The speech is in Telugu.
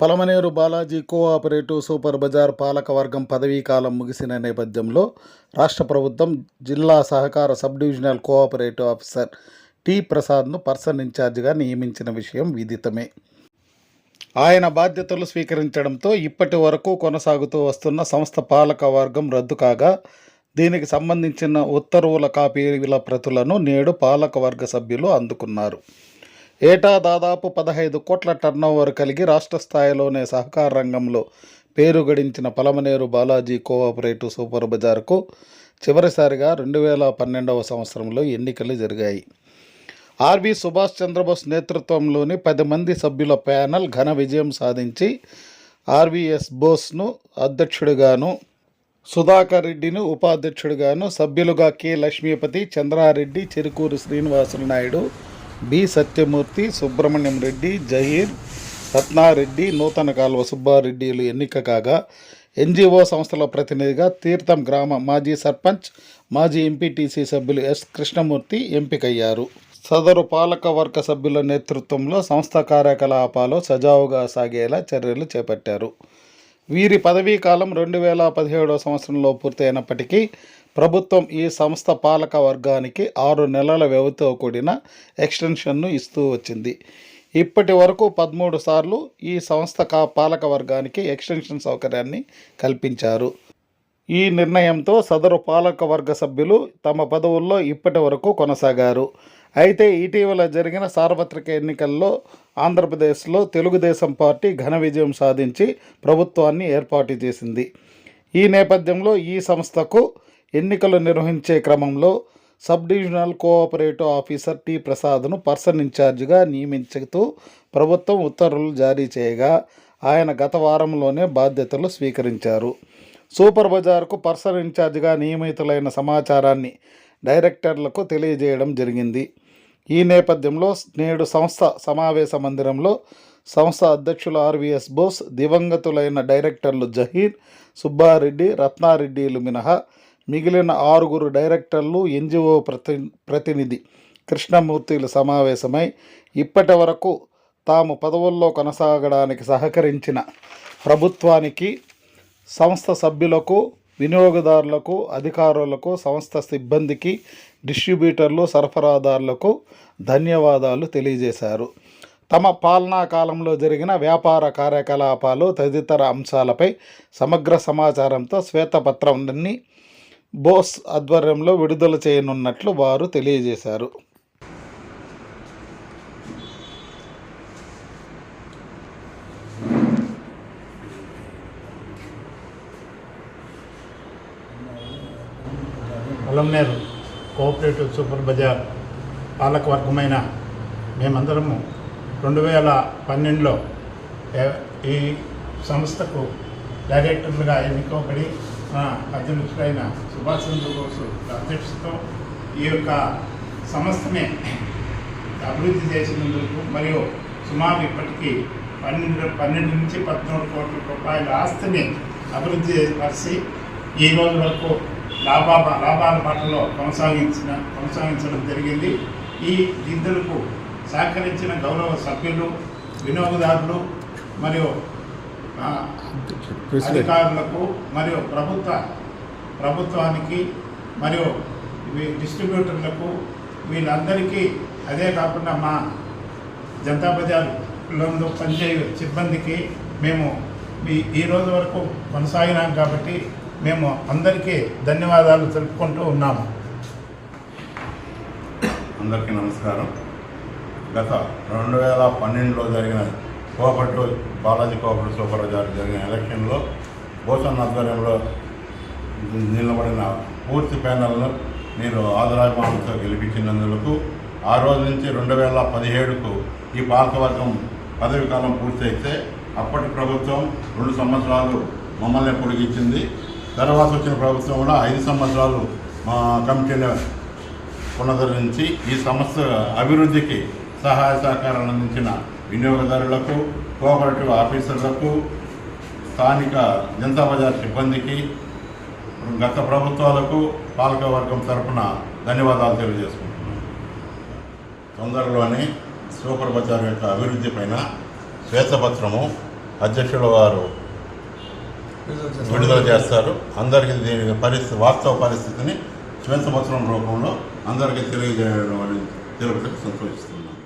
Palamaneru Balaji cooperative super bazaar పాలకవర్గం పదవీ కాలం ముగిసిన నేపథ్యంలో రాష్ట్ర ప్రభుత్వం జిల్లా సహకార sub divisional cooperative officer T ప్రసాద్ను person ఇన్ఛార్జిగా నియమించిన విషయం విదితమే. ఆయన బాధ్యతలు స్వీకరించడంతో ఇప్పటి వరకు కొనసాగుతూ వస్తున్న సంస్థ పాలక వర్గం రద్దు కాగా దీనికి సంబంధించిన ఉత్తర్వుల కాపీల ప్రతులను నేడు పాలక వర్గ సభ్యులు అందుకున్నారు. ఏటా దాదాపు పదహైదు కోట్ల టర్నోవర్ కలిగి రాష్ట్ర స్థాయిలోనే సహకార రంగంలో పేరు గడించిన పలమనేరు బాలాజీ కోఆపరేటివ్ సూపర్ బజార్కు చివరిసారిగా రెండు వేల పన్నెండవ సంవత్సరంలో ఎన్నికలు జరిగాయి. ఆర్వి సుభాష్ చంద్రబోస్ నేతృత్వంలోని పది మంది సభ్యుల ప్యానల్ ఘన విజయం సాధించి ఆర్వీఎస్ బోస్ను అధ్యక్షుడిగాను సుధాకర్ రెడ్డిని ఉపాధ్యక్షుడిగాను సభ్యులుగా కె లక్ష్మీపతి చంద్రారెడ్డి చెరుకూరు శ్రీనివాసులు నాయుడు బి సత్యమూర్తి సుబ్రహ్మణ్యం రెడ్డి జహీర్ రత్నారెడ్డి నూతన కాలువ సుబ్బారెడ్డిలు ఎన్నిక కాగా ఎన్జిఓ సంస్థల ప్రతినిధిగా తీర్థం గ్రామ మాజీ సర్పంచ్ మాజీ ఎంపీటీసీ సభ్యులు ఎస్ కృష్ణమూర్తి ఎంపికయ్యారు. సదరు పాలక వర్గ సభ్యుల నేతృత్వంలో సంస్థ కార్యకలాపాలు సజావుగా సాగేలా చర్యలు చేపట్టారు. వీరి పదవీ కాలం రెండు వేల పదిహేడవ సంవత్సరంలో పూర్తయినప్పటికీ ప్రభుత్వం ఈ సంస్థ పాలక వర్గానికి ఆరు నెలల వ్యవధితో కూడిన ఎక్స్టెన్షన్ను ఇస్తూ వచ్చింది. ఇప్పటి వరకు పదమూడు సార్లు ఈ సంస్థ కా పాలక వర్గానికి ఎక్స్టెన్షన్ సౌకర్యాన్ని కల్పించారు. ఈ నిర్ణయంతో సదరు పాలక వర్గ సభ్యులు తమ పదవుల్లో ఇప్పటి వరకు కొనసాగారు. అయితే ఇటీవల జరిగిన సార్వత్రిక ఎన్నికల్లో ఆంధ్రప్రదేశ్లో తెలుగుదేశం పార్టీ ఘన విజయం సాధించి ప్రభుత్వాన్ని ఏర్పాటు చేసింది. ఈ నేపథ్యంలో ఈ సంస్థకు ఎన్నికలు నిర్వహించే క్రమంలో sub divisional cooperative officer T ప్రసాద్ను person ఇన్ఛార్జిగా నియమించుతూ ప్రభుత్వం ఉత్తర్వులు జారీ చేయగా ఆయన గత వారంలోనే బాధ్యతలు స్వీకరించారు. సూపర్ బజార్కు పర్సన్ ఇన్ఛార్జిగా నియమితులైన సమాచారాన్ని డైరెక్టర్లకు తెలియజేయడం జరిగింది. ఈ నేపథ్యంలో నేడు సంస్థ సమావేశ మందిరంలో సంస్థ అధ్యక్షులు ఆర్వీఎస్ బోస్ దివంగతులైన డైరెక్టర్లు జహీర్ సుబ్బారెడ్డి రత్నారెడ్డిలు మినహా మిగిలిన ఆరుగురు డైరెక్టర్లు ఎన్జిఓ ప్రతి ప్రతినిధి కృష్ణమూర్తిలు సమావేశమై ఇప్పటి వరకు తాము పదవుల్లో కొనసాగడానికి సహకరించిన ప్రభుత్వానికి సంస్థ సభ్యులకు వినియోగదారులకు అధికారులకు సంస్థ సిబ్బందికి డిస్ట్రిబ్యూటర్లు సరఫరాదారులకు ధన్యవాదాలు తెలియజేశారు. తమ పాలనా కాలంలో జరిగిన వ్యాపార కార్యకలాపాలు తదితర అంశాలపై సమగ్ర సమాచారంతో శ్వేతపత్రాన్ని బోస్ ఆధ్వర్యంలో విడుదల చేయనున్నట్లు వారు తెలియజేశారు. పొలంనేరు కోఆపరేటివ్ సూపర్ బజార్ పాలకవర్గమైన మేమందరము రెండు వేల పన్నెండులో ఈ సంస్థకు డైరెక్టర్లుగా ఎన్నుకోబడి మా అధ్యక్షుడైన సుభాష్ చంద్రబోసు అధ్యక్షతో ఈ యొక్క సంస్థని అభివృద్ధి చేసినందుకు మరియు సుమారు ఇప్పటికీ పన్నెండు పన్నెండు నుంచి పద్నాలుగు కోట్ల రూపాయల ఆస్తిని అభివృద్ధి పరిచి ఈ రోజు వరకు లాభా లాభాల బాటలో కొనసాగించిన కొనసాగించడం జరిగింది. ఈ నిధులకు సహకరించిన గౌరవ సభ్యులు వినియోగదారులు మరియు అధికారులకు మరియు ప్రభుత్వ ప్రభుత్వానికి మరియు డిస్ట్రిబ్యూటర్లకు వీళ్ళందరికీ అదే కాకుండా మా జనతా బజార్లో పనిచేయ సిబ్బందికి మేము ఈ రోజు వరకు కొనసాగినాం కాబట్టి మేము అందరికీ ధన్యవాదాలు తెలుపుకుంటూ ఉన్నాము. అందరికీ నమస్కారం. గత రెండు వేల పన్నెండులో జరిగిన కోపట్టు బాలాజీ కోపట్టు సూపర్ బజార్ జరిగిన ఎలక్షన్లో భూషణ్ ఆధ్వర్యంలో నిలబడిన పూర్తి ప్యానల్ను నేను ఆదరాభిమానంతో గెలిపించినందుకు ఆ రోజు నుంచి రెండు వేల పదిహేడుకు ఈ పాలకవర్గం పదవి కాలం పూర్తయితే అప్పటి ప్రభుత్వం రెండు సంవత్సరాలు మమ్మల్ని పొడిగించింది. తర్వాత వచ్చిన ప్రభుత్వం కూడా ఐదు సంవత్సరాలు మా కమిటీని పునరుద్ధరించి ఈ సంస్థ అభివృద్ధికి సహాయ సహకారాలు అందించిన వినియోగదారులకు కోఆపరేటివ్ ఆఫీసర్లకు స్థానిక జనతా బజార్ సిబ్బందికి గత ప్రభుత్వాలకు పాలకవర్గం తరఫున ధన్యవాదాలు తెలియజేసుకుంటున్నాను. తొందరలోనే సూపర్ బజార్ యొక్క అభివృద్ధి పైన శ్వేతపత్రము అధ్యక్షుల వారు విడుదల చేస్తారు. అందరికీ దీని పరిస్థితి వాస్తవ పరిస్థితిని శ్వేతపత్రం రూపంలో అందరికీ తెలియజేయడం అనేది తెలుపుటకు సంతోషిస్తున్నాను